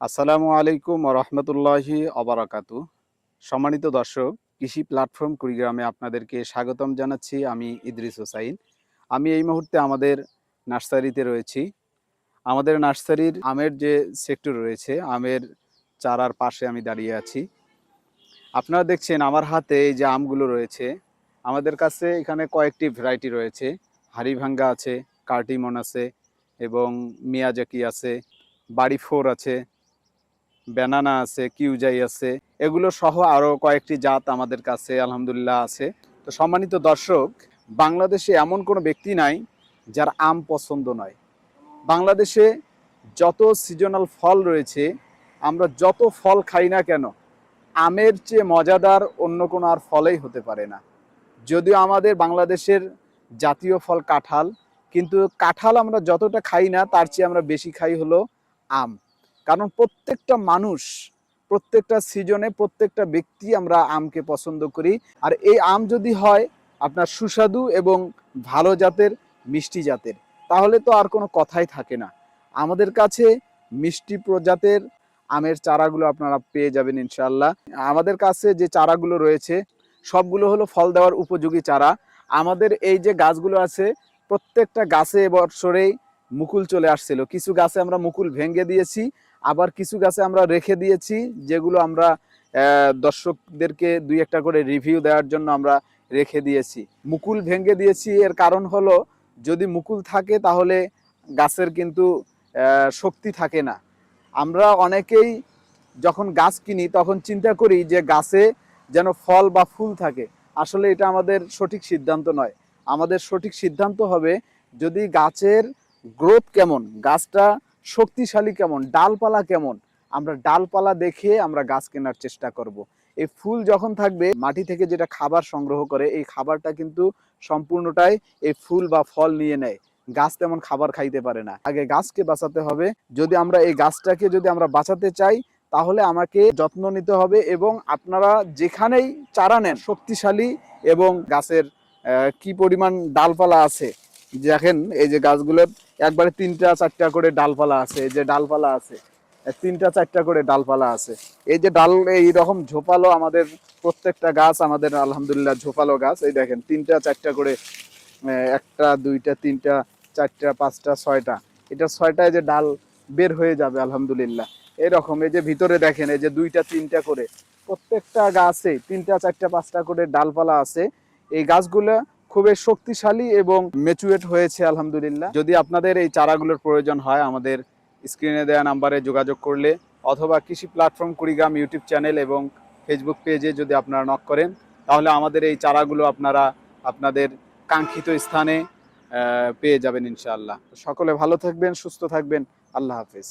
আসসালামু আলাইকুম রহমতুল্লাহি অবরাকাতু সম্মানিত দর্শক, কৃষি প্ল্যাটফর্ম কুড়িগ্রামে আপনাদেরকে স্বাগতম জানাচ্ছি আমি ইদ্রিস হোসাইন। আমি এই মুহূর্তে আমাদের নার্সারিতে রয়েছি। আমাদের নার্সারির আমের যে সেক্টর রয়েছে, আমের চারার পাশে আমি দাঁড়িয়ে আছি। আপনারা দেখছেন আমার হাতে এই যে আমগুলো রয়েছে, আমাদের কাছে এখানে কয়েকটি ভ্যারাইটি রয়েছে। হাড়িভাঙ্গা আছে, কার্টিমন আছে এবং মিয়াজাকি আছে বাড়ি ফোর আছে ব্যানানা আছে কিউজাই আছে, এগুলো সহ আরও কয়েকটি জাত আমাদের কাছে আলহামদুলিল্লাহ আছে। তো সম্মানিত দর্শক, বাংলাদেশে এমন কোনো ব্যক্তি নাই যার আম পছন্দ নয়। বাংলাদেশে যত সিজনাল ফল রয়েছে, আমরা যত ফল খাই না কেন, আমের চেয়ে মজাদার অন্য কোনো আর ফলেই হতে পারে না। যদিও আমাদের বাংলাদেশের জাতীয় ফল কাঁঠাল, কিন্তু কাঁঠাল আমরা যতটা খাই না, তার চেয়ে আমরা বেশি খাই হলো আম। কারণ প্রত্যেকটা মানুষ, প্রত্যেকটা সিজনে প্রত্যেকটা ব্যক্তি আমরা আমকে পছন্দ করি। আর এই আম যদি হয়, আপনার সুস্বাদু এবং ভালো জাতের, মিষ্টি জাতের, তাহলে তো আর কোনো কথাই থাকে না। আমাদের কাছে মিষ্টি প্রজাতের আমের চারাগুলো আপনারা পেয়ে যাবেন ইনশাল্লাহ আমাদের কাছে যে চারাগুলো রয়েছে, সবগুলো হলো ফল দেওয়ার উপযোগী চারা। আমাদের এই যে গাছগুলো আছে, প্রত্যেকটা গাছে এবছরেই মুকুল চলে আসছিল। কিছু গাছে আমরা মুকুল ভেঙে দিয়েছি, আবার কিছু গাছে আমরা রেখে দিয়েছি, যেগুলো আমরা দর্শকদেরকে দুই একটা করে রিভিউ দেওয়ার জন্য আমরা রেখে দিয়েছি। মুকুল ভেঙে দিয়েছি, এর কারণ হলো, যদি মুকুল থাকে তাহলে গাছের কিন্তু শক্তি থাকে না। আমরা অনেকেই যখন গাছ কিনি, তখন চিন্তা করি যে গাছে যেন ফল বা ফুল থাকে। আসলে এটা আমাদের সঠিক সিদ্ধান্ত নয়। আমাদের সঠিক সিদ্ধান্ত হবে যদি গাছের গ্রোথ কেমন? গাছটা শক্তিশালী কেমন? ডালপালা কেমন? আমরা ডালপালা দেখে আমরা গাছ কেনার চেষ্টা করব। এই ফুল যখন থাকবে, মাটি থেকে যেটা খাবার সংগ্রহ করে, এই খাবারটা কিন্তু সম্পূর্ণটাই এই ফুল বা ফল নিয়ে নেয়। গাছ তেমন খাবার খাইতে পারে না। আগে গাছকে বাঁচাতে হবে। যদি আমরা এই গাছটাকে যদি আমরা বাঁচাতে চাই, তাহলে আমাকে যত্ন নিতে হবে এবং আপনারা যেখানেই চারা নেন, শক্তিশালী এবং গাছের কি পরিমাণ ডালপালা আছে দেখেন, এই যে গাছগুলোর একবারে তিনটা চারটা করে ডালপালা আছে, এই যে ডালপালা আছে তিনটা চারটা করে ডালপালা আছে। এই যে ডাল, এই রকম ঝোপালো আমাদের প্রত্যেকটা গাছ, আমাদের আলহামদুলিল্লাহ ঝোপালো গাছ, এই দেখেন, তিনটা চারটা করে একটা, দুইটা, তিনটা, চারটা, পাঁচটা, ছয়টা, এটা ছয়টায় যে ডাল বের হয়ে যাবে, আলহামদুলিল্লাহ। এরকম এই যে ভিতরে দেখেন, এই যে দুইটা, তিনটা করে, প্রত্যেকটা গাছে তিনটা, চারটা, পাঁচটা করে ডালপালা আছে। এই গাছগুলো খুবই শক্তিশালী এবং মেচুয়েট হয়েছে, আলহামদুলিল্লাহ। যদি আপনাদের এই চারাগুলোর প্রয়োজন হয়, আমাদের স্ক্রিনে দেওয়া নাম্বারে যোগাযোগ করলে, অথবা Krishi platform Kurigram YouTube channel এবং ফেসবুক পেজে যদি আপনারা নক করেন, তাহলে আমাদের এই চারাগুলো আপনারা আপনাদের কাঙ্ক্ষিত স্থানে পেয়ে যাবেন ইনশাআল্লাহ। সকলে ভালো থাকবেন, সুস্থ থাকবেন। আল্লাহ হাফিজ।